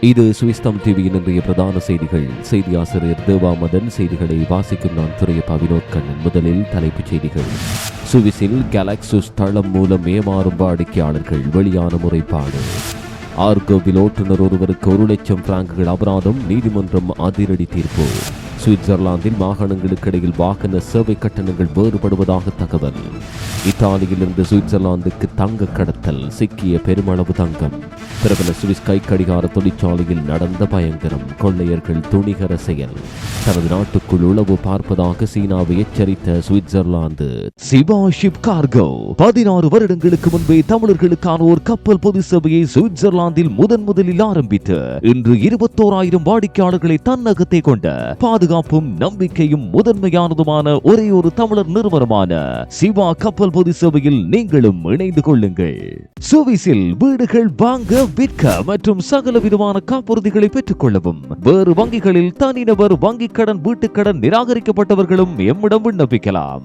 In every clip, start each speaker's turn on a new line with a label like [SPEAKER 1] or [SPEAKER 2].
[SPEAKER 1] இது சுவிஸ்தம் டிவியின் இன்றைய பிரதான செய்திகள். செய்தி ஆசிரியர் தேவாமதன் செய்திகளை வாசிக்கும் நான் துறையப்பா வினோத் கண்ணன். முதலில் தலைப்புச் செய்திகள். சுவிஸில் கேலக்சுஸ் தளம் மூலம் ஏமாறும் வாடிக்கையாளர்கள். வெளியான முறைப்பாடு. ஆர்கோவில் ஓட்டுநர் ஒருவருக்கு ஒரு லட்சம் பிராங்குகள் அபராதம். நீதிமன்றம் அதிரடி தீர்ப்பு. சுவிட்சர்லாந்தில் மாகாணங்களுக்கு இடையில் வாகன சேவை கட்டணங்கள் வேறுபடுவதாக தகவல். இத்தாலியிலிருந்து சுவிட்சர்லாந்துக்கு தங்க கடத்தல் சிக்கிய பெருமளவு தங்கம். பிரபல சுவிஸ் கை கடிகார தொழிற்சாலையில் நடந்த பயங்கரம் கொள்ளையர்கள் துணிகர செயல். தனது நாட்டுக்குள் உளவு பார்ப்பதாக சீனாவை எச்சரித்த சுவிட்சர்லாந்து. சிவா ஷிப் கார்கோ பதினாறு வருடங்களுக்கு முன்பே தமிழர்களுக்கான ஒரு கப்பல் பொது சேவையை சுவிட்சர்லாந்தில் முதன் முதலில் ஆரம்பித்து இன்று இருபத்தோராயிரம் வாடிக்கையாளர்களை தன்னகத்தை கொண்ட பாதுகாப்பு பாதுகாப்பும் நம்பிக்கையும் முதன்மையானதுமான ஒரே ஒரு தமிழர் நிறுவனமான சிவா கப்பல் பொது சேவையில் நீங்களும் இணைந்து கொள்ளுங்கள். சுவிசில் வீடுகள் வாங்க விற்க மற்றும் சகல விதமான காப்புறுதிகளை பெற்றுக் கொள்ளவும். வேறு வங்கிகளில் தனிநபர் வங்கிக் கடன் வீட்டுக் கடன் நிராகரிக்கப்பட்டவர்களும் எம்மிடம் விண்ணப்பிக்கலாம்.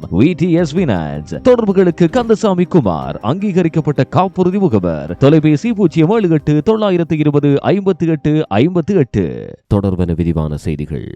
[SPEAKER 1] தொடர்புகளுக்கு கந்தசாமி குமார் அங்கீகரிக்கப்பட்ட காப்புறுதி முகவர். தொலைபேசி பூஜ்ஜியம் ஏழு எட்டு தொள்ளாயிரத்து இருபது ஐம்பத்தி எட்டு ஐம்பத்தி எட்டு. தொடர்பென விரிவான செய்திகள்.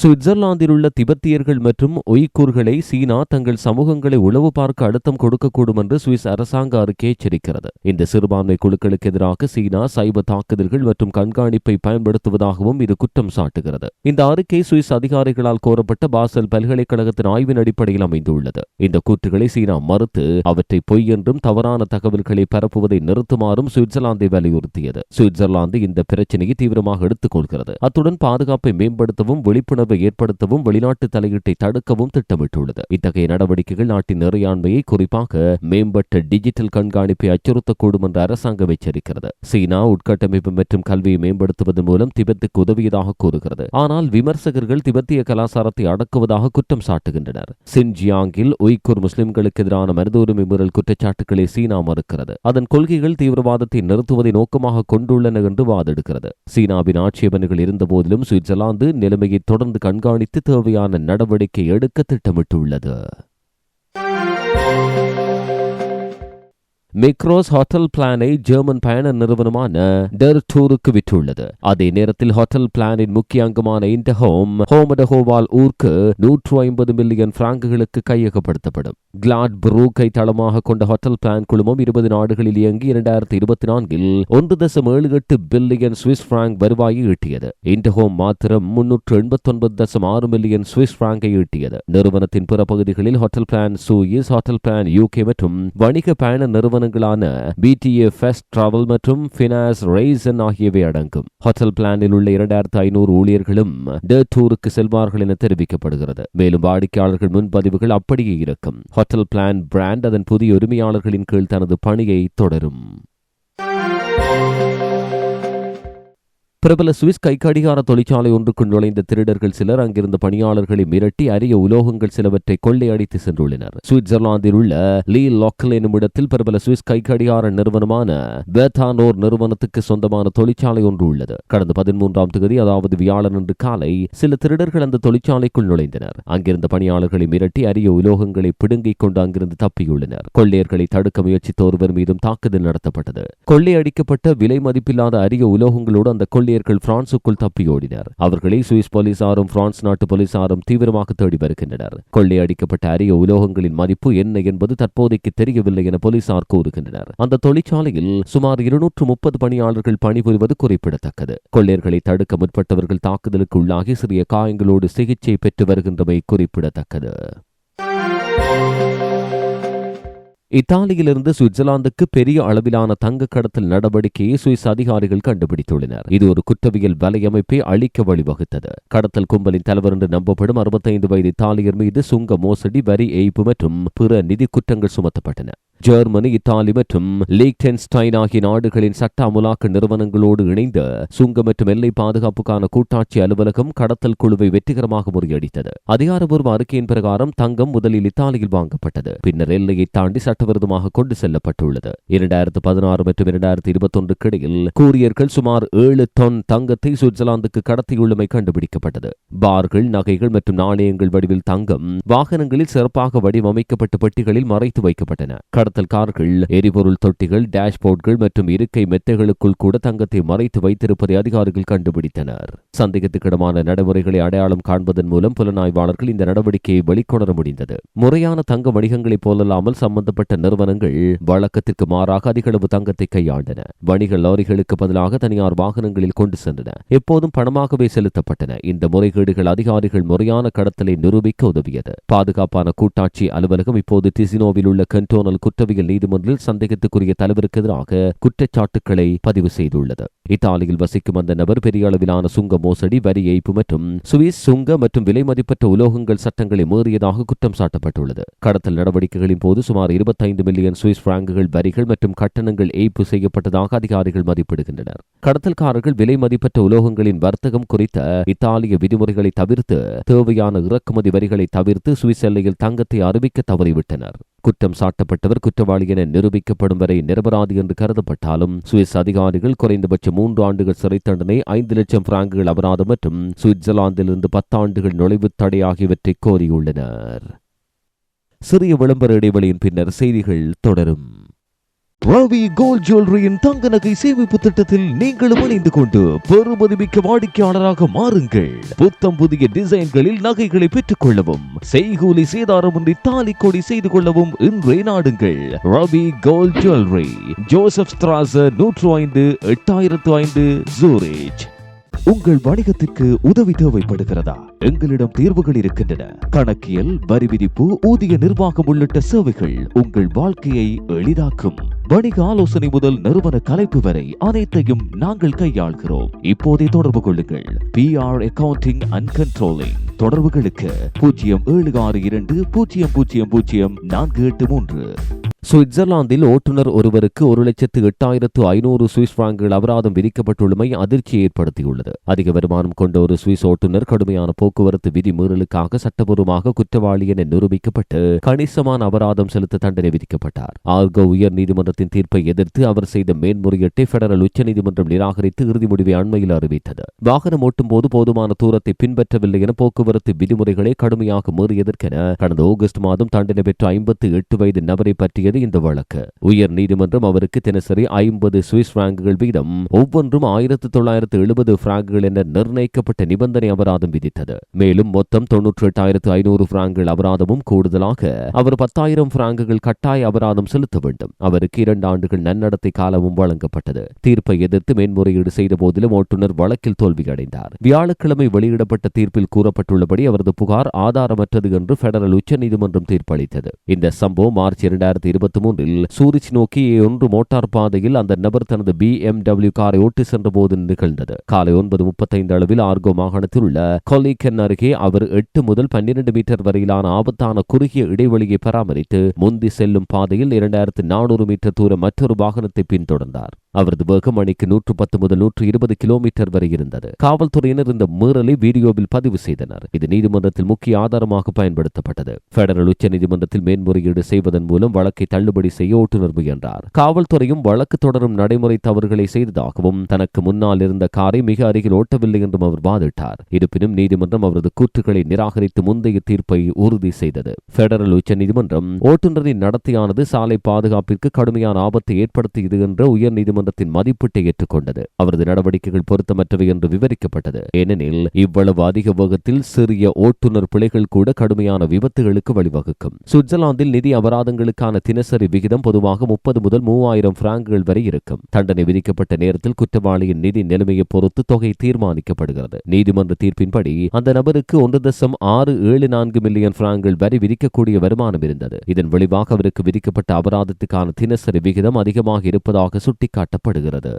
[SPEAKER 1] சுவிட்சர்லாந்தில் உள்ள திபெத்தியர்கள் மற்றும் ஒய்கூர்களை சீனா தங்கள் சமூகங்களை உளவு பார்க்க அழுத்தம் கொடுக்கக்கூடும் என்று சுவிஸ் அரசாங்க அறிக்கை எச்சரிக்கிறது. இந்த சிறுபான்மை குழுக்களுக்கு எதிராக சீனா சைபர் தாக்குதல்கள் மற்றும் கண்காணிப்பை பயன்படுத்துவதாகவும் இது குற்றம் சாட்டுகிறது. இந்த அறிக்கை சுவிஸ் அதிகாரிகளால் கோரப்பட்ட பாசல் பல்கலைக்கழகத்தின் ஆய்வின் அடிப்படையில் அமைந்துள்ளது. இந்த கூற்றுகளை சீனா மறுத்து அவற்றை பொய் என்றும் தவறான தகவல்களை பரப்புவதை நிறுத்துமாறும் சுவிட்சர்லாந்தை வலியுறுத்தியது. சுவிட்சர்லாந்து இந்த பிரச்சினையை தீவிரமாக எடுத்துக் கொள்கிறது அத்துடன் பாதுகாப்பை மேம்படுத்தவும் விழிப்புணர்வு விழிப்புணர்வை ஏற்படுத்தவும் வெளிநாட்டு தலையீட்டை தடுக்கவும் திட்டமிட்டுள்ளது. இத்தகைய நடவடிக்கைகள் நாட்டின் இறையாண்மையை குறிப்பாக மேம்பட்ட டிஜிட்டல் கண்காணிப்பை அச்சுறுத்தக்கூடும் என்று அரசாங்கம் எச்சரிக்கிறது. சீனா உட்கட்டமைப்பு மற்றும் கல்வியை மேம்படுத்துவதன் மூலம் திபெத்துக்கு உதவியதாக கூறுகிறது. ஆனால் விமர்சகர்கள் திபெத்திய கலாச்சாரத்தை அடக்குவதாக குற்றம் சாட்டுகின்றனர். சின்ஜியாங்கில் உய்கூர் முஸ்லிம்களுக்கு எதிரான மனித உரிமை மீறல் குற்றச்சாட்டுகளை சீனா மறுக்கிறது. அதன் கொள்கைகள் தீவிரவாதத்தை நிறுத்துவதை நோக்கமாக கொண்டுள்ளன என்று வாதிடுகிறது. சீனாவின் ஆட்சேபனைகள் இருந்தபோதிலும் சுவிட்சர்லாந்து நிலைமையை தொடர்ந்து கண்காணித்து தேவையான நடவடிக்கை எடுக்க திட்டமிட்டுள்ளது. மெக்ரோஸ் ஹோட்டல் பிளானை ஜெர்மன் பயண நிறுவனமான டெர் டூருக்கு விற்றுள்ளது. அதே நேரத்தில் ஹோட்டல் பிளானின் முக்கிய அங்கமான இன்டஹோம் ஹோமடஹோவால் ஊருக்கு நூற்று ஐம்பது மில்லியன் பிராங்குகளுக்கு கையகப்படுத்தப்படும். கிளாட் புரூக்கை தளமாக கொண்ட ஹோட்டல் பிளான் குழுமம் இருபது நாடுகளில் இயங்கி இரண்டாயிரத்தி இருபத்தி நான்கில் ஒன்று தசம் ஏழு எட்டு பில்லியன் சுவிஸ் பிராங்க் வருவாயை ஈட்டியது. இன்டஹோம் மாத்திரம் முன்னூற்று எண்பத்தி ஒன்பது தசம் ஆறு மில்லியன் சுவிஸ் பிராங்கை ஈட்டியது. நிறுவனத்தின் பிற பகுதிகளில் Hotel Plan Suisse Hotel Plan UK மற்றும் வணிக பயண நிறுவனங்களான பிடிஏ ஃபெஸ்ட் டிராவல் மற்றும் ஃபினாஸ் ரெய்சன் ஆகியவை அடங்கும். ஹோட்டல் பிளானில் உள்ள இரண்டாயிரத்து ஐநூறு ஊழியர்களும் டூருக்கு செல்வார்கள் என தெரிவிக்கப்படுகிறது. மேலும் வாடிக்கையாளர்கள் முன்பதிவுகள் அப்படியே இருக்கும். ஹோட்டல் பிளான் பிராண்ட் அதன் புதிய உரிமையாளர்களின் கீழ் தனது பணியை தொடரும். பிரபல சுவிஸ் கைக்கடிகார தொழிற்சாலை ஒன்றுக்குள் நுழைந்த திருடர்கள் சிலர் அங்கிருந்த பணியாளர்களை மிரட்டி அரிய உலோகங்கள் சிலவற்றை கொள்ளையடித்து சென்றுள்ளனர். சுவிட்சர்லாந்தில் உள்ள லீ லாக்கல் என்னும் இடத்தில் பிரபல சுவிஸ் கைக்கடிகார நிறுவனமான பேத்தானோர் நிறுவனத்துக்கு சொந்தமான தொழிற்சாலை ஒன்று உள்ளது. கடந்த பதிமூன்றாம் தேதி அதாவது வியாழனன்று காலை சில திருடர்கள் அந்த தொழிற்சாலைக்குள் நுழைந்தனர். அங்கிருந்த பணியாளர்களை மிரட்டி அரிய உலோகங்களை பிடுங்கிக் கொண்டு அங்கிருந்து தப்பியுள்ளனர். கொள்ளையர்களை தடுக்க முயற்சித்த ஒருவர் மீதும் தாக்குதல் நடத்தப்பட்டது. கொள்ளையடிக்கப்பட்ட விலை மதிப்பில்லாத அரிய உலோகங்களோடு அந்த கொள்ளை கொள்ளையர்கள் பிரான்சுக்குள் தப்பியோடினர் அவர்களை சுவிஸ் போலீசாரும் பிரான்ஸ் நாட்டு போலீசாரும் தீவிரமாக தேடி வருகின்றனர். கொள்ளையடிக்கப்பட்ட அரிய உலோகங்களின் மதிப்பு என்ன என்பது தற்போதைக்கு தெரியவில்லை என போலீசார் கூறுகின்றனர். அந்த தொழிற்சாலையில் சுமார் இருநூற்று முப்பது பணியாளர்கள் பணிபுரிவது குறிப்பிடத்தக்கது. கொள்ளையர்களை தடுக்க முற்பட்டவர்கள் தாக்குதலுக்கு உள்ளாகி சிறிய காயங்களோடு சிகிச்சை பெற்று வருகின்றமை குறிப்பிடத்தக்கது. இத்தாலியிலிருந்து சுவிட்சர்லாந்துக்கு பெரிய அளவிலான தங்க கடத்தல் நடவடிக்கையை சுவிஸ் அதிகாரிகள் கண்டுபிடித்துள்ளனர். இது ஒரு குற்றவியல் வலையமைப்பை அழிக்க வழிவகுத்தது. கடத்தல் கும்பலின் தலைவர் என்று நம்பப்படும் அறுபத்தைந்து வயது இத்தாலியர் மீது சுங்க மோசடி வரி ஏய்ப்பு மற்றும் பிற நிதி குற்றங்கள் சுமத்தப்பட்டன. ஜெர்மனி இத்தாலி மற்றும் லீக்டென்ஸ்டைன் ஆகிய நாடுகளின் சட்ட அமுலாக்க நிறுவனங்களோடு இணைந்த சுங்க மற்றும் எல்லை பாதுகாப்புக்கான கூட்டாட்சி அலுவலகம் கடத்தல் குழுவை வெற்றிகரமாக முறியடித்தது. அதிகாரபூர்வ அறிக்கையின் பிரகாரம் தங்கம் முதலில் இத்தாலியில் வாங்கப்பட்டது. பின்னர் எல்லையை தாண்டி சட்டவிரோதமாக கொண்டு செல்லப்பட்டுள்ளது. இரண்டாயிரத்து பதினாறு மற்றும் இரண்டாயிரத்து இருபத்தொன்றுக்கு இடையில் கூரியர்கள் சுமார் ஏழு டன் தங்கத்தை சுவிட்சர்லாந்துக்கு கடத்தியுள்ளமை கண்டுபிடிக்கப்பட்டது. பார்கள் நகைகள் மற்றும் நாணயங்கள் வடிவில் தங்கம் வாகனங்களில் சிறப்பாக வடிவமைக்கப்பட்ட பெட்டிகளில் மறைத்து வைக்கப்பட்டன. கடத்தல்காரர்கள் எரிபொருள் தொட்டிகள் டேஷ்போர்ட்கள் மற்றும் இருக்கை மெத்தைகளுக்குள் கூட தங்கத்தை மறைத்து வைத்திருப்பதை அதிகாரிகள் கண்டுபிடித்தனர். சந்தேகத்துக்கிடமான நடைமுறைகளை அடையாளம் காண்பதன் மூலம் புலனாய்வாளர்கள் இந்த நடவடிக்கையை வெளிக்கொணர முடிந்தது. முறையான தங்க வணிகங்களைப் போலல்லாமல் சம்பந்தப்பட்ட நிறுவனங்கள் வழக்கத்திற்கு மாறாக அதிகளவு தங்கத்தை கையாண்டன. வணிக லாரிகளுக்கு பதிலாக தனியார் வாகனங்களில் கொண்டு சென்றன. எப்போதும் பணமாகவே செலுத்தப்பட்டன. இந்த முறைகேடுகள் அதிகாரிகள் முறையான கடத்தலை நிரூபிக்க உதவியது. பாதுகாப்பான கூட்டாட்சி அலுவலகம் இப்போது டிசினோவில் உள்ள கண்டோனல் குற்றவியல் நீதிமன்றில் சந்தேகத்துக்குரிய தலைவருக்கு எதிராக குற்றச்சாட்டுக்களை பதிவு செய்துள்ளது. இத்தாலியில் வசிக்கும் அந்த நபர் பெரிய அளவிலான சுங்க மோசடி வரி ஏய்ப்பு மற்றும் சுவிஸ் சுங்க மற்றும் விலை மதிப்பற்ற உலோகங்கள் சட்டங்களை மீறியதாக குற்றம் சாட்டப்பட்டுள்ளது. கடத்தல் நடவடிக்கைகளின் போது சுமார் இருபத்தைந்து மில்லியன் சுவிஸ் பிராங்குகள் வரிகள் மற்றும் கட்டணங்கள் ஏய்ப்பு செய்யப்பட்டதாக அதிகாரிகள் மதிப்பிடுகின்றனர். கடத்தல்காரர்கள் விலை மதிப்பற்ற உலோகங்களின் வர்த்தகம் குறித்த இத்தாலிய விதிமுறைகளை தவிர்த்து தேவையான இறக்குமதி வரிகளை தவிர்த்து சுவிஸ் எல்லையில் தங்கத்தை அறிவிக்க தவறிவிட்டனர். குற்றம் சாட்டப்பட்டவர் குற்றவாளி என நிரூபிக்கப்படும் வரை நிரபராதி என்று கருதப்பட்டாலும் சுவிஸ் அதிகாரிகள் குறைந்தபட்ச மூன்று ஆண்டுகள் சிறை தண்டனை ஐந்து லட்சம் பிராங்குகள் அபராதம் மற்றும் சுவிட்சர்லாந்திலிருந்து பத்தாண்டுகள் நுழைவுத் தடை ஆகியவற்றை கோரியுள்ளனர். சிறிய விளம்பர இடைவெளியின் பின்னர் செய்திகள் தொடரும். ரவி கோல்ட் ஜுவல்லரியின் தங்க நகை சேமிப்பு திட்டத்தில் நீங்களும் இணைந்து கொண்டு பெருமதிமிக்க வாடிக்கையாளராக மாறுங்கள். புத்தம் புதிய டிசைன்களில் நகைகளை பெற்றுக் கொள்ளவும் செய்கூலி சேதாரமின்றி தாலி கொடி செய்து கொள்ளவும் இன்றே நாடுங்கள். ரவி கோல்ட் ஜுவல்லரி ஜோசப் ஸ்திராச நூற்று ஐந்து எட்டாயிரத்து ஐந்து ஜூரேஜ் உங்கள் வணிகத்திற்கு உதவி தேவைப்படுகிறதா? எங்களிடம் தீர்வுகள் இருக்கின்றன. கணக்கியல் வரி விதிப்பு ஊதிய நிர்வாகம் உள்ளிட்ட சேவைகள் உங்கள் வாழ்க்கையை எளிதாக்கும். வணிக ஆலோசனை முதல் நிறுவன கலைப்பு வரை அனைத்தையும் நாங்கள் கையாள்கிறோம். இப்போதே தொடர்பு கொள்ளுங்கள். P R accounting and controlling தொடர்புகளுக்கு பூஜ்ஜியம் ஏழு ஆறு இரண்டு பூஜ்ஜியம் பூஜ்ஜியம் பூஜ்ஜியம் நான்கு எட்டு மூன்று. சுவிட்சர்லாந்தில் ஓட்டுநர் ஒருவருக்கு ஒரு லட்சத்து எட்டாயிரத்து ஐநூறு சுவிஸ் பிராங்குகள் அபராதம் விதிக்கப்பட்டுள்ளமை அதிர்ச்சி ஏற்படுத்தியுள்ளது. அதிக வருமானம் கொண்ட ஒரு சுவிஸ் ஓட்டுநர் கடுமையான போக்குவரத்து விதி மீறலுக்காக சட்டபூர்வமாக குற்றவாளி என நிரூபிக்கப்பட்டு கணிசமான அபராதம் செலுத்த தண்டனை விதிக்கப்பட்டார். ஆர்கோ உயர் நீதிமன்ற நீதிமன்றத்தின் தீர்ப்பை எதிர்த்து அவர் செய்த மேன்முறையீட்டை பெடரல் உச்சநீதிமன்றம் நிராகரித்து இறுதி முடிவை அண்மையில் அறிவித்தது. வாகனம் ஓட்டும் போது போதுமான தூரத்தை பின்பற்றவில்லை என போக்குவரத்து விதிமுறைகளை கடுமையாக மீறியதற்கென கடந்த ஆகஸ்ட் மாதம் தண்டனை பெற்ற ஐம்பத்து எட்டு வயது நபரை பற்றியது இந்த வழக்கு. உயர் நீதிமன்றம் அவருக்கு தினசரி ஐம்பது சுவிஸ் பிராங்குகள் வீதம் ஒவ்வொன்றும் ஆயிரத்து தொள்ளாயிரத்து எழுபது பிராங்குகள் என நிர்ணயிக்கப்பட்ட நிபந்தனை அபராதம் விதித்தது. மேலும் மொத்தம் தொன்னூற்றி எட்டாயிரத்து ஐநூறு பிராங்குகள் அபராதமும் கூடுதலாக அவர் பத்தாயிரம் பிராங்குகள் கட்டாய அபராதம் செலுத்த வேண்டும். அவருக்கு இரண்டு ஆண்டுகள் நன்னடத்தை காலமும் வழங்கப்பட்டது. தீர்ப்பை எதிர்த்து மேன்முறையீடு செய்த போதிலும் ஓட்டுநர் வழக்கில் தோல்வியடைந்தார். வியாழக்கிழமை வெளியிடப்பட்ட தீர்ப்பில் கூறப்பட்டுள்ளபடி அவரது புகார் ஆதாரமற்றது என்று பெடரல் உச்சநீதிமன்றம் தீர்ப்பளித்தது. இந்த சம்பவம் மார்ச் இரண்டாயிரத்தி இருபத்தி மூன்றில் சூரிச் நோக்கி ஒன்று மோட்டார் பாதையில் அந்த நபர் தனது பி எம் டபிள்யூ காரை ஓட்டி சென்றபோது நிகழ்ந்தது. காலை ஒன்பது முப்பத்தைந்து அளவில் ஆர்கோ மாகாணத்தில் உள்ள கொலிகன் அருகே அவர் எட்டு முதல் பன்னிரண்டு மீட்டர் வரையிலான ஆபத்தான குறுகிய இடைவெளியை பராமரித்து முந்தி செல்லும் பாதையில் இரண்டாயிரத்து நானூறு மீட்டர் தூரம் மற்றொரு வாகனத்தை பின்தொடர்ந்தார். அவரது வேகம் மணிக்கு நூற்று பத்து முதல் நூற்று இருபது கிலோமீட்டர் வரை இருந்தது. காவல்துறையினர் இந்த மீறலை வீடியோவில் பதிவு செய்தனர். இது நீதிமன்றத்தில் முக்கிய ஆதாரமாக பயன்படுத்தப்பட்டது. பெடரல் உச்ச நீதிமன்றத்தில் மேன்முறையீடு செய்வதன் மூலம் வழக்கை தள்ளுபடி செய்ய ஓட்டுநர் முயன்றார். காவல்துறையும் வழக்கு தொடரும் நடைமுறை தவறுகளை செய்ததாகவும் தனக்கு முன்னால் இருந்த காரை மிக அருகில் ஓட்டவில்லை என்றும் அவர் வாதிட்டார். இருப்பினும் நீதிமன்றம் அவரது கூற்றுகளை நிராகரித்து முந்தைய தீர்ப்பை உறுதி செய்தது. பெடரல் உச்ச நீதிமன்றம் ஓட்டுநரின் நடத்தையானது சாலை பாதுகாப்பிற்கு கடுமையான ஆபத்தை ஏற்படுத்தியது என்ற உயர்நீதிமன்ற நீதிமன்றத்தின் மதிப்பீட்டை ஏற்றுக்கொண்டது. அவரது நடவடிக்கைகள் பொருத்தமற்றவை என்று விவரிக்கப்பட்டது. ஏனெனில் இவ்வளவு அதிக வேகத்தில் சிறிய ஓட்டுநர் பிழைகள் கூட கடுமையான விபத்துகளுக்கு வழிவகுக்கும். சுவிட்சர்லாந்தில் நிதி அபராதங்களுக்கான தினசரி விகிதம் பொதுவாக முப்பது முதல் மூவாயிரம் பிராங்குகள் வரை இருக்கும். தண்டனை விதிக்கப்பட்ட நேரத்தில் குற்றவாளியின் நிதி நிலைமையை பொறுத்து தொகை தீர்மானிக்கப்படுகிறது. நீதிமன்ற தீர்ப்பின்படி அந்த நபருக்கு ஒன்று தசம் ஆறு ஏழு நான்கு மில்லியன் பிராங்குகள் வரை விதிக்கக்கூடிய வருமானம் இருந்தது. இதன் விளைவாக அவருக்கு விதிக்கப்பட்ட அபராதத்துக்கான தினசரி விகிதம் அதிகமாக இருப்பதாக சுட்டிக்காட்டி காட்டப்படுகிறது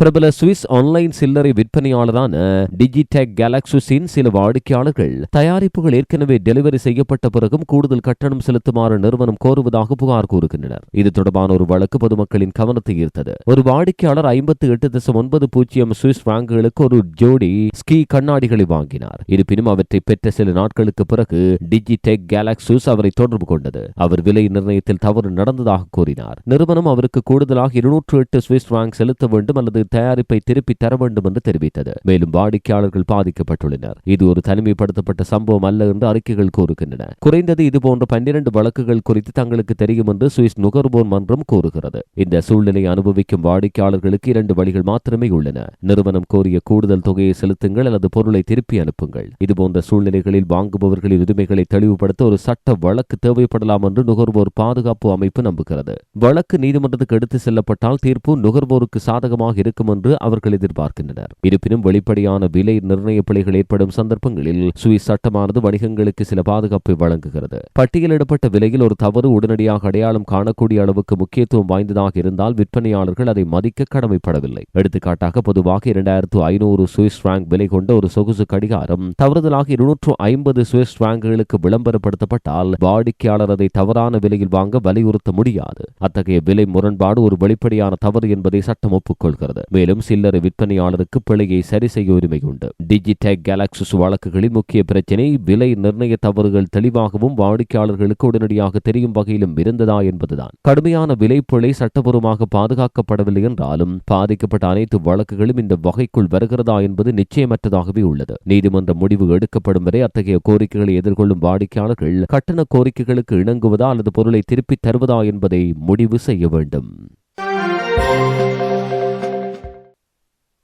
[SPEAKER 1] பிரபல சுவிஸ் ஆன்லைன் சில்லறை விற்பனையாளரான டிஜிடெக் கேலக்சுஸின் சில வாடிக்கையாளர்கள் தயாரிப்புகள் ஏற்கனவே டெலிவரி செய்யப்பட்ட பிறகும் கூடுதல் கட்டணம் செலுத்துமாறு நிறுவனம் கோருவதாக புகார் கூறுகின்றனர். இது தொடர்பான ஒரு வழக்கு பொதுமக்களின் கவனத்தை ஈர்த்தது. ஒரு வாடிக்கையாளர் ஐம்பத்தி எட்டு தசம் ஒன்பது பூஜ்ஜியம் சுவிஸ் பிராங்குகளுக்கு ஒரு ஜோடி ஸ்கீ கண்ணாடிகளை வாங்கினார். இருப்பினும் அவற்றை பெற்ற சில நாட்களுக்கு பிறகு டிஜிடெக் கேலக்சுஸ் அவரை தொடர்பு கொண்டது. அவர் விலை நிர்ணயத்தில் தவறு நடந்ததாக கூறினார். நிறுவனம் அவருக்கு கூடுதலாக இருநூற்று எட்டு சுவிஸ் பிராங்க் செலுத்த வேண்டும் அல்லது தயாரிப்பை திருப்பி தர வேண்டும் என்று தெரிவித்தது. மேலும் வாடிக்கையாளர்கள் பாதிக்கப்பட்டுள்ளனர். இது ஒரு தனிமைப்படுத்தப்பட்ட சம்பவம் அல்ல என்று அறிக்கைகள் கூறுகின்றன. குறைந்தது இதுபோன்ற பன்னிரண்டு வழக்குகள் குறித்து தங்களுக்கு தெரியும் என்று சுவிஸ் நுகர்வோர் மன்றம் கூறுகிறது. இந்த சூழ்நிலை அனுபவிக்கும் வாடிக்கையாளர்களுக்கு இரண்டு வழிகள் மாத்திரமே உள்ளன. நிறுவனம் கோரிய கூடுதல் தொகையை செலுத்துங்கள் அல்லது பொருளை திருப்பி அனுப்புங்கள். இதுபோன்ற சூழ்நிலைகளில் வாங்குபவர்களின் உரிமைகளை தெளிவுபடுத்த ஒரு சட்ட வழக்கு தேவைப்படலாம் என்று நுகர்வோர் பாதுகாப்பு அமைப்பு நம்புகிறது. வழக்கு நீதிமன்றத்துக்கு எடுத்து செல்லப்பட்டால் தீர்ப்பு நுகர்வோருக்கு சாதகமாக இருக்கும் என்று அவர்கள் எதிர்பார்க்கின்றனர். இருப்பினும் வெளிப்படையான விலை நிர்ணய பிழைகள் ஏற்படும் சந்தர்ப்பங்களில் சுவிஸ் சட்டமானது வணிகங்களுக்கு சில பாதுகாப்பை வழங்குகிறது. பட்டியலிடப்பட்ட விலையில் ஒரு தவறு உடனடியாக அடையாளம் காணக்கூடிய அளவுக்கு முக்கியத்துவம் வாய்ந்ததாக இருந்தால் விற்பனையாளர்கள் அதை மதிக்க கடமைப்படவில்லை. எடுத்துக்காட்டாக பொதுவாக இரண்டாயிரத்து ஐநூறு சுவிஸ் பிராங்க் விலை கொண்ட ஒரு சொகுசு கடிகாரம் தவறுதலாக இருநூற்று ஐம்பது சுவிஸ் பிராங்குகளுக்கு விளம்பரப்படுத்தப்பட்டால் வாடிக்கையாளர் அதை தவறான விலையில் வாங்க வலியுறுத்த முடியாது. அத்தகைய விலை முரண்பாடு ஒரு வெளிப்படையான தவறு என்பதை சட்டம் ஒப்புக்கொள்கிறது. மேலும் சில்லறை விற்பனையாளருக்கு பிழையை சரி செய்ய உரிமை உண்டு டிஜிடெக் கேலக்சிஸ் வழக்குகளின் முக்கிய பிரச்சினை விலை நிர்ணய தவறுகள் தெளிவாகவும் வாடிக்கையாளர்களுக்கு உடனடியாக தெரியும் வகையிலும் இருந்ததா என்பதுதான். கடுமையான விலை பிழை சட்டபூர்வமாக பாதுகாக்கப்படவில்லை என்றாலும் பாதிக்கப்பட்ட அனைத்து வழக்குகளும் இந்த வகைக்குள் வருகிறதா என்பது நிச்சயமற்றதாகவே உள்ளது. நீதிமன்ற முடிவு எடுக்கப்படும் வரை அத்தகைய கோரிக்கைகளை எதிர்கொள்ளும் வாடிக்கையாளர்கள் கட்டண கோரிக்கைகளுக்கு இணங்குவதா அல்லது பொருளை திருப்பித் தருவதா என்பதை முடிவு செய்ய வேண்டும்.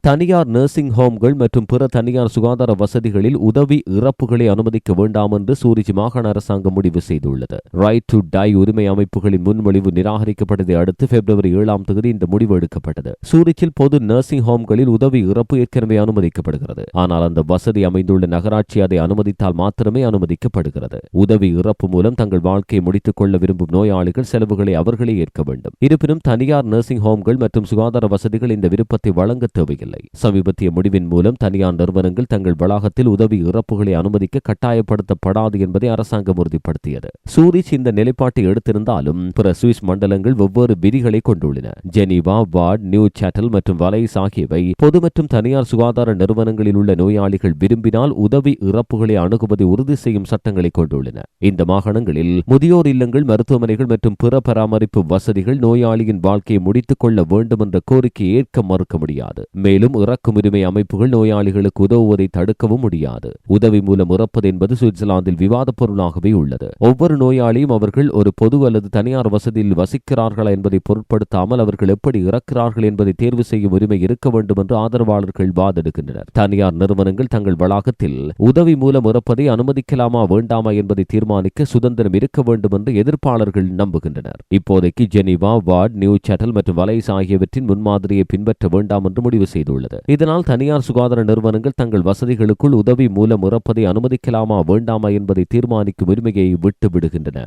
[SPEAKER 1] தனியார் நர்சிங் ஹோம்கள் மற்றும் பிற தனியார் சுகாதார வசதிகளில் உதவி இறப்புகளை அனுமதிக்க வேண்டாம் என்று சூரிஜ் மாகாண அரசாங்கம் முடிவு செய்துள்ளது. ரைட் டு டை உரிமை அமைப்புகளின் முன்மொழிவு நிராகரிக்கப்பட்டதை அடுத்து பிப்ரவரி ஏழாம் தேதி இந்த முடிவு எடுக்கப்பட்டது. சூரிச்சில் பொது நர்சிங் ஹோம்களில் உதவி இறப்பு ஏற்கனவே அனுமதிக்கப்படுகிறது. ஆனால் அந்த வசதி அமைந்துள்ள நகராட்சி அதை அனுமதித்தால் மாத்திரமே அனுமதிக்கப்படுகிறது. உதவி இறப்பு மூலம் தங்கள் வாழ்க்கையை முடித்துக் கொள்ள விரும்பும் நோயாளிகள் செலவுகளை அவர்களே ஏற்க வேண்டும். இருப்பினும் தனியார் நர்சிங் ஹோம்கள் மற்றும் சுகாதார வசதிகள் இந்த விருப்பத்தை வழங்க தேவையில்லை. இல்லை சமீபத்திய முடிவின் மூலம் தனியார் நிறுவனங்கள் தங்கள் வளாகத்தில் உதவி இறப்புகளை அனுமதிக்க கட்டாயப்படுத்தப்படாது என்பதை அரசாங்கம் உறுதிப்படுத்தியது. சூரிச் இந்த நிலைப்பாட்டை எடுத்திருந்தாலும் பிற சுவிஸ் மண்டலங்கள் வெவ்வேறு விதிகளை கொண்டுள்ளன. ஜெனீவா வார்ட் நியூ சேட்டல் மற்றும் வலைஸ் ஆகியவை பொது மற்றும் தனியார் சுகாதார நிறுவனங்களில் உள்ள நோயாளிகள் விரும்பினால் உதவி இறப்புகளை அணுகுவதை உறுதி செய்யும் சட்டங்களை கொண்டுள்ளன. இந்த மாகாணங்களில் முதியோர் இல்லங்கள் மருத்துவமனைகள் மற்றும் பிற பராமரிப்பு வசதிகள் நோயாளியின் வாழ்க்கையை முடித்துக் கொள்ள வேண்டும் என்ற கோரிக்கையை ஏற்க மறுக்க முடியாது. மேலும் மேலும் இறக்குமுரிமை அமைப்புகள் நோயாளிகளுக்கு உதவுவதை தடுக்கவும் முடியாது. உதவி மூலம் இறப்பது என்பது சுவிட்சர்லாந்தில் விவாதப் பொருளாகவே உள்ளது. ஒவ்வொரு நோயாளியும் அவர்கள் ஒரு பொது அல்லது தனியார் வசதியில் வசிக்கிறார்களா என்பதை பொருட்படுத்தாமல் அவர்கள் எப்படி இறக்கிறார்கள் என்பதை தேர்வு செய்யும் உரிமை இருக்க வேண்டும் என்று ஆதரவாளர்கள் வாதெடுக்கின்றனர். தனியார் நிறுவனங்கள் தங்கள் வளாகத்தில் உதவி மூலம் இறப்பதை அனுமதிக்கலாமா வேண்டாமா என்பதை தீர்மானிக்க சுதந்திரம் இருக்க வேண்டும் என்று எதிர்ப்பாளர்கள் நம்புகின்றனர். இப்போதைக்கு ஜெனிவா வார்ட் நியூ சேட்டல் மற்றும் வலைஸ் ஆகியவற்றின் முன்மாதிரியை பின்பற்ற வேண்டாம் என்று முடிவு செய்துள்ளது செய்துள்ளது இதனால் தனியார் சுகாதார நிறுவனங்கள் தங்கள் வசதிகளுக்குள் உதவி மூலம் உறப்பதை அனுமதிக்கலாமா வேண்டாமா என்பதை தீர்மானிக்கும் உரிமையை விட்டுவிடுகின்றன.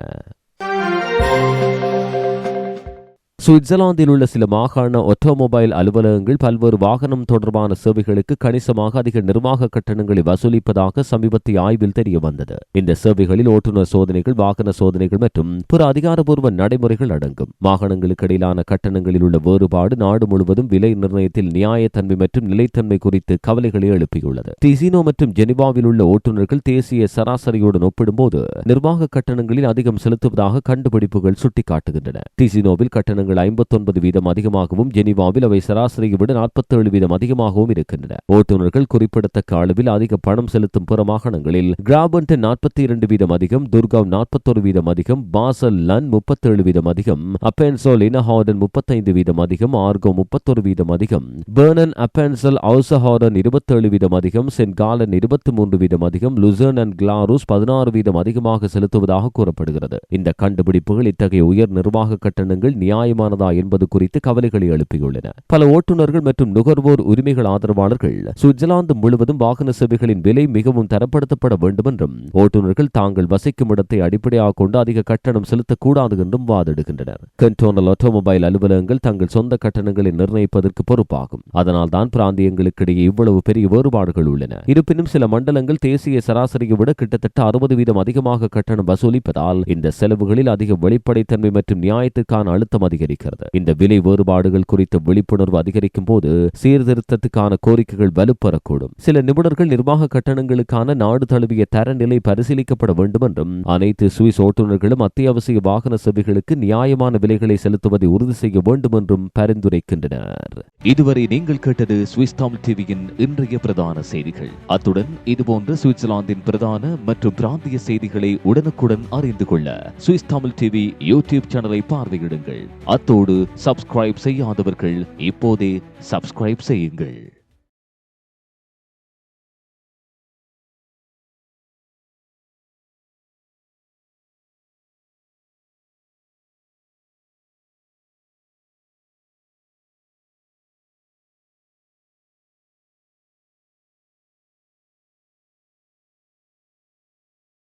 [SPEAKER 1] சுவிட்சர்லாந்தில் உள்ள சில மாகாண ஒட்டோமொபைல் அலுவலகங்கள் பல்வேறு வாகனம் தொடர்பான சேவைகளுக்கு கணிசமாக அதிக நிர்வாக கட்டணங்களை வசூலிப்பதாக சமீபத்திய ஆய்வில் தெரிய வந்தது இந்த சேவைகளில் ஓட்டுநர் சோதனைகள் வாகன சோதனைகள் மற்றும் பிற அதிகாரப்பூர்வ நடைமுறைகள் அடங்கும். மாகாணங்களுக்கு இடையிலான கட்டணங்களில் உள்ள வேறுபாடு நாடு முழுவதும் விலை நிர்ணயத்தில் நியாயத்தன்மை மற்றும் நிலைத்தன்மை குறித்து கவலைகளை எழுப்பியுள்ளது. டிசினோ மற்றும் ஜெனிவாவில் உள்ள ஓட்டுநர்கள் தேசிய சராசரியுடன் ஒப்பிடும்போது நிர்வாக கட்டணங்களில் அதிகம் செலுத்துவதாக கண்டுபிடிப்புகள் சுட்டிக்காட்டுகின்றன. டிசினோவில் கட்டணங்கள் விகிதங்கள் ஐம்பத்தொன்பது வீதம் அதிகமாகவும் ஜெனிவாவில் அவை சராசரியை விட நாற்பத்தேழு வீதம் அதிகமாகவும் இருக்கின்றன. ஓட்டுநர்கள் குறிப்பிடத்தக்க அளவில் அதிக பணம் செலுத்தும் புற மாகாணங்களில் கிராபன்டன் நாற்பத்தி இரண்டு வீதம் அதிகம் துர்காவ் நாற்பத்தொரு வீதம் அதிகம் பாசல் லன் முப்பத்தேழு வீதம் அதிகம் அப்பென்சோல் இனஹார்டன் முப்பத்தைந்து வீதம் அதிகம் ஆர்கோ முப்பத்தொரு வீதம் அதிகம் பேர்னன் அப்பென்சல் அவுசஹார்டன் இருபத்தேழு வீதம் அதிகம் சென்ட் காலன் இருபத்தி மூன்று வீதம் அதிகம் லுசர்ன் அண்ட் கிளாரூஸ் பதினாறு வீதம் அதிகமாக செலுத்துவதாக கூறப்படுகிறது. இந்த கண்டுபிடிப்புகள் இத்தகைய உயர் நிர்வாக கட்டணங்கள் நியாயம் நியாயமானதா என்பது குறித்து கவலைகளை எழுப்பியுள்ளன. பல ஓட்டுநர்கள் மற்றும் நுகர்வோர் உரிமைகள் ஆதரவாளர்கள் சுவிட்சர்லாந்து முழுவதும் வாகன சேவைகளின் விலை மிகவும் தரப்படுத்தப்பட வேண்டும் என்றும் ஓட்டுநர்கள் தாங்கள் வசிக்கும் இடத்தை அடிப்படையாக கொண்டு அதிக கட்டணம் செலுத்தக்கூடாது என்றும் வாதிடுகின்றனர். கண்டோனல் ஆட்டோமொபைல் அலுவலகங்கள் தங்கள் சொந்த கட்டணங்களை நிர்ணயிப்பதற்கு பொறுப்பாகும். அதனால் தான் பிராந்தியங்களுக்கிடையே இவ்வளவு பெரிய வேறுபாடுகள் உள்ளன. இருப்பினும் சில மண்டலங்கள் தேசிய சராசரியை விட கிட்டத்தட்ட அறுபது வீதம் அதிகமாக கட்டணம் வசூலிப்பதால் இந்த செலவுகளில் அதிக வெளிப்படைத்தன்மை மற்றும் நியாயத்திற்கான அழுத்தம் அதிகரிக்கும். அதிகரிக்கிறது. இந்த விலை வேறுபாடுகள் குறித்த விழிப்புணர்வு அதிகரிக்கும் போது சீர்திருத்தத்துக்கான கோரிக்கைகள் வலுப்பெறக்கூடும். சில நிபுணர்கள் நிர்வாக கட்டணங்களுக்கான நாடு தழுவிய தரநிலை பரிசீலிக்கப்பட வேண்டும் என்றும் அனைத்து சுவிஸ் ஓட்டுநர்களும் அத்தியாவசிய வாகன சேவைகளுக்கு நியாயமான விலைகளை செலுத்துவதை உறுதி செய்ய வேண்டும் என்றும் பரிந்துரைக்கின்றனர். இதுவரை நீங்கள் கேட்டது சுவிஸ் தமிழ் டிவியின் இன்றைய பிரதான செய்திகள். அத்துடன் இதுபோன்ற சுவிட்சர்லாந்தின் பிரதான மற்றும் பிராந்திய செய்திகளை உடனுக்குடன் அறிந்து கொள்ள சுவிஸ் தமிழ் டிவி யூடியூப் சேனலை பார்வையிடுங்கள். அத்தோடு சப்ஸ்கிரைப் செய்யாதவர்கள் இப்போதே சப்ஸ்கிரைப் செய்யுங்கள்.